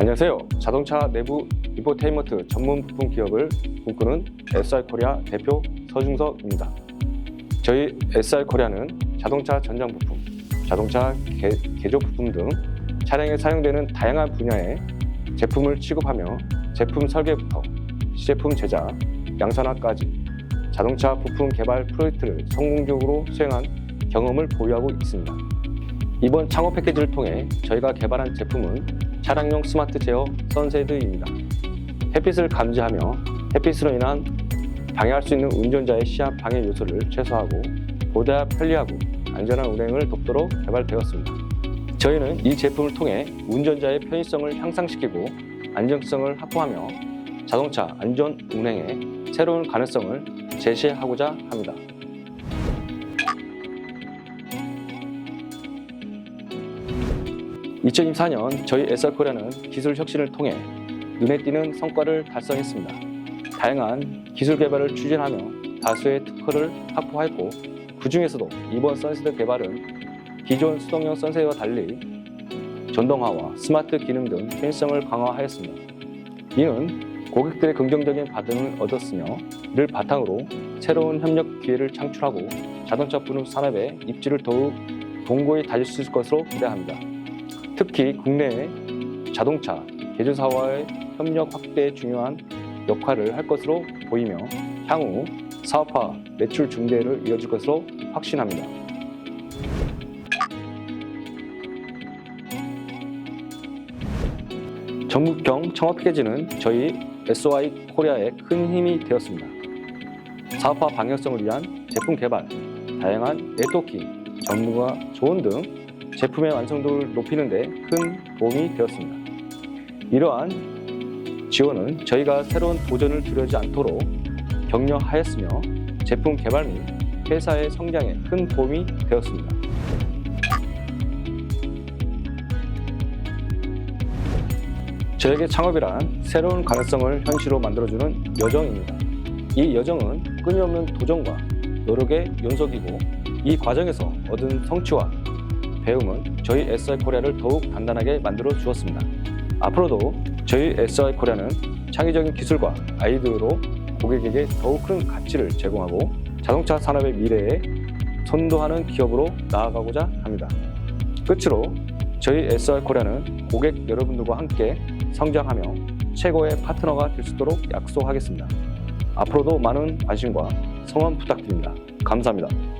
안녕하세요. 자동차 내부 인포테인먼트 전문 부품 기업을 꿈꾸는 SR 코리아 대표 서중석입니다. 저희 SR 코리아는 자동차 전장 부품, 자동차 개, 개조 부품 등 차량에 사용되는 다양한 분야의 제품을 취급하며 제품 설계부터 시제품 제작, 양산화까지 자동차 부품 개발 프로젝트를 성공적으로 수행한 경험을 보유하고 있습니다. 이번 창업 패키지를 통해 저희가 개발한 제품은 차량용 스마트 제어 선세드입니다. 햇빛을 감지하며 햇빛으로 인한 방해할 수 있는 운전자의 시야 방해 요소를 최소화하고 보다 편리하고 안전한 운행을 돕도록 개발되었습니다. 저희는 이 제품을 통해 운전자의 편의성을 향상시키고 안정성을 확보하며 자동차 안전 운행의 새로운 가능성을 제시하고자 합니다. (2024년) 저희 SR코리아는 기술 혁신을 통해 눈에 띄는 성과를 달성했습니다. 다양한 기술 개발을 추진하며 다수의 특허를 확보하였고 그 중에서도 이번 선세대 개발은 기존 수동형 선세대와 달리 전동화와 스마트 기능 등 편의성을 강화하였습니다. 이는 고객들의 긍정적인 반응을 얻었으며 이를 바탕으로 새로운 협력 기회를 창출하고 자동차 분업 산업의 입지를 더욱 공고히 다질 수 있을 것으로 기대합니다. 특히 국내의 자동차 개조사와의 협력 확대에 중요한 역할을 할 것으로 보이며 향후 사업화 매출 증대를 이어질 것으로 확신합니다. 전국경 창업 패키지는 저희 SOI 코리아의 큰 힘이 되었습니다. 사업화 방향성을 위한 제품 개발, 다양한 네트워킹, 전문가 조언 등 제품의 완성도를 높이는 데 큰 도움이 되었습니다. 이러한 지원은 저희가 새로운 도전을 두려워하지 않도록 격려하였으며 제품 개발 및 회사의 성장에 큰 도움이 되었습니다. 저에게 창업이란 새로운 가능성을 현실로 만들어주는 여정입니다. 이 여정은 끊임없는 도전과 노력의 연속이고 이 과정에서 얻은 성취와 배움은 저희 SI 코리아를 더욱 단단하게 만들어 주었습니다. 앞으로도 저희 SI 코리아는 창의적인 기술과 아이디어로 고객에게 더욱 큰 가치를 제공하고 자동차 산업의 미래에 선도하는 기업으로 나아가고자 합니다. 끝으로 저희 SR 코리아는 고객 여러분들과 함께 성장하며 최고의 파트너가 될 수 있도록 약속하겠습니다. 앞으로도 많은 관심과 성원 부탁드립니다. 감사합니다.